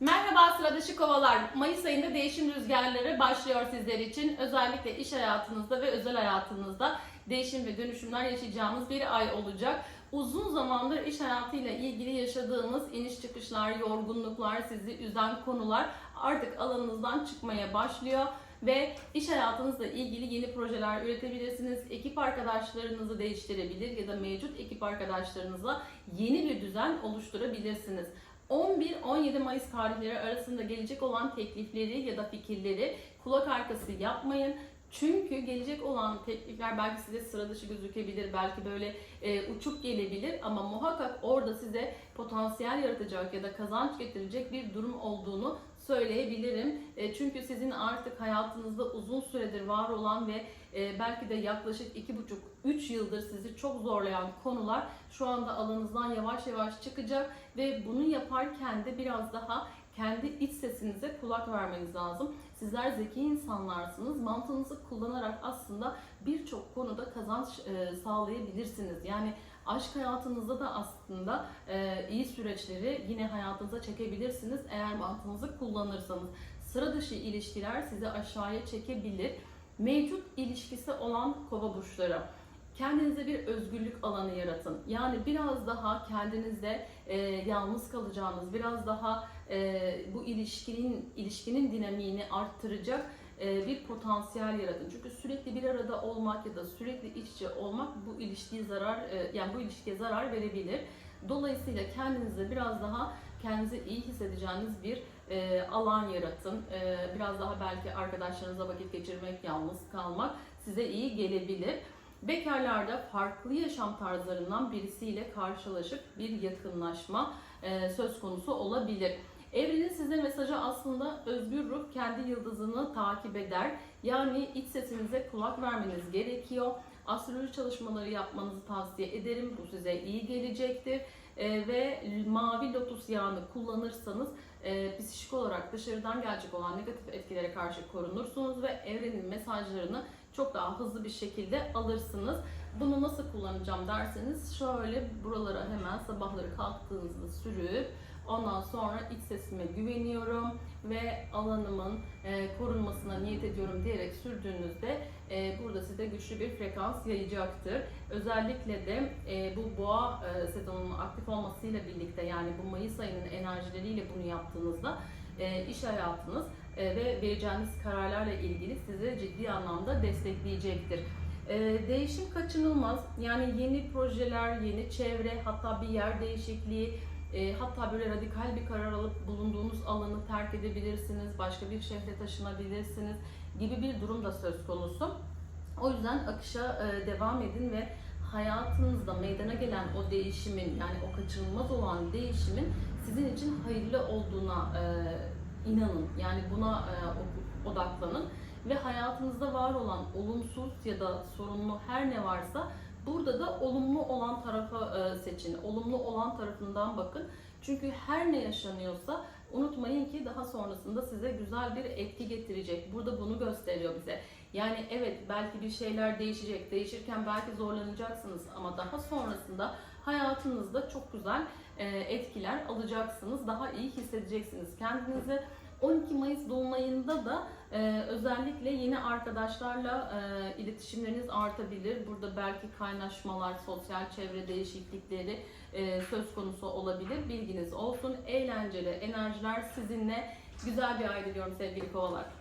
Merhaba sıradışı kovalar. Mayıs ayında değişim rüzgarları başlıyor sizler için. Özellikle iş hayatınızda ve özel hayatınızda değişim ve dönüşümler yaşayacağımız bir ay olacak. Uzun zamandır iş hayatıyla ilgili yaşadığınız iniş çıkışlar, yorgunluklar, sizi üzen konular artık alanınızdan çıkmaya başlıyor ve iş hayatınızla ilgili yeni projeler üretebilirsiniz. Ekip arkadaşlarınızı değiştirebilir ya da mevcut ekip arkadaşlarınızla yeni bir düzen oluşturabilirsiniz. 11-17 Mayıs tarihleri arasında gelecek olan teklifleri ya da fikirleri kulak arkası yapmayın. Çünkü gelecek olan teklifler belki size sıra dışı gözükebilir, belki böyle e, uçuk gelebilir ama muhakkak orada size potansiyel yaratacak ya da kazanç getirecek bir durum olduğunu söyleyebilirim. E, çünkü sizin artık hayatınızda uzun süredir var olan ve e, belki de yaklaşık 2,5-3 yıldır sizi çok zorlayan konular şu anda alanınızdan yavaş yavaş çıkacak ve bunu yaparken de biraz daha kendi iç kulak vermeniz lazım. Sizler zeki insanlarsınız. Mantığınızı kullanarak aslında birçok konuda kazanç e, sağlayabilirsiniz. Yani aşk hayatınızda da aslında e, iyi süreçleri yine hayatınıza çekebilirsiniz eğer mantığınızı kullanırsanız. Sıra dışı ilişkiler sizi aşağıya çekebilir. Mevcut ilişkisi olan kova burçları. Kendinize bir özgürlük alanı yaratın. Yani biraz daha kendinizde e, yalnız kalacağınız, biraz daha e, bu ilişkinin ilişkinin dinamiğini arttıracak e, bir potansiyel yaratın. Çünkü sürekli bir arada olmak ya da sürekli iç içe olmak bu ilişkiye zarar e, yani bu ilişkiye zarar verebilir. Dolayısıyla kendinize biraz daha kendinizi iyi hissedeceğiniz bir e, alan yaratın. E, biraz daha belki arkadaşlarınızla vakit geçirmek, yalnız kalmak size iyi gelebilir. Bekarlarda farklı yaşam tarzlarından birisiyle karşılaşıp bir yakınlaşma e, söz konusu olabilir. Evrenin size mesajı aslında özgür ruh kendi yıldızını takip eder. Yani iç sesinize kulak vermeniz gerekiyor. Astroloji çalışmaları yapmanızı tavsiye ederim. Bu size iyi gelecektir. E, ve mavi lotus yağını kullanırsanız e, psikik olarak dışarıdan gelecek olan negatif etkilere karşı korunursunuz ve evrenin mesajlarını çok daha hızlı bir şekilde alırsınız. Bunu nasıl kullanacağım derseniz şöyle buralara hemen sabahları kalktığınızda sürüp ondan sonra iç sesime güveniyorum ve alanımın e, korunmasına niyet ediyorum diyerek sürdüğünüzde e, burada size güçlü bir frekans yayacaktır. Özellikle de e, bu boğa e, sezonunun aktif olmasıyla birlikte yani bu Mayıs ayının enerjileriyle bunu yaptığınızda e, iş hayatınız e, ve vereceğiniz kararlarla ilgili sizi ciddi anlamda destekleyecektir. E, değişim kaçınılmaz. Yani yeni projeler, yeni çevre, hatta bir yer değişikliği, e, hatta böyle radikal bir karar alıp bulunduğunuz alanı terk edebilirsiniz, başka bir şehre taşınabilirsiniz gibi bir durum da söz konusu. O yüzden akışa e, devam edin ve hayatınızda meydana gelen o değişimin yani o kaçınılmaz olan değişimin sizin için hayırlı olduğuna e, inanın. Yani buna e, odaklanın ve hayatınızda var olan olumsuz ya da sorunlu her ne varsa burada da olumlu olan tarafa e, seçin. Olumlu olan tarafından bakın. Çünkü her ne yaşanıyorsa unutmayın ki daha sonrasında size güzel bir etki getirecek. Burada bunu gösteriyor bize. Yani evet belki bir şeyler değişecek. Değişirken belki zorlanacaksınız ama daha sonrasında hayatınızda çok güzel e, etkiler alacaksınız. Daha iyi hissedeceksiniz kendinizi. 12 Mayıs Dolunay'ında da e, özellikle yeni arkadaşlarla e, iletişimleriniz artabilir. Burada belki kaynaşmalar, sosyal çevre değişiklikleri e, söz konusu olabilir. Bilginiz olsun. Eğlenceli enerjiler sizinle. Güzel bir ay diliyorum sevgili kovalar.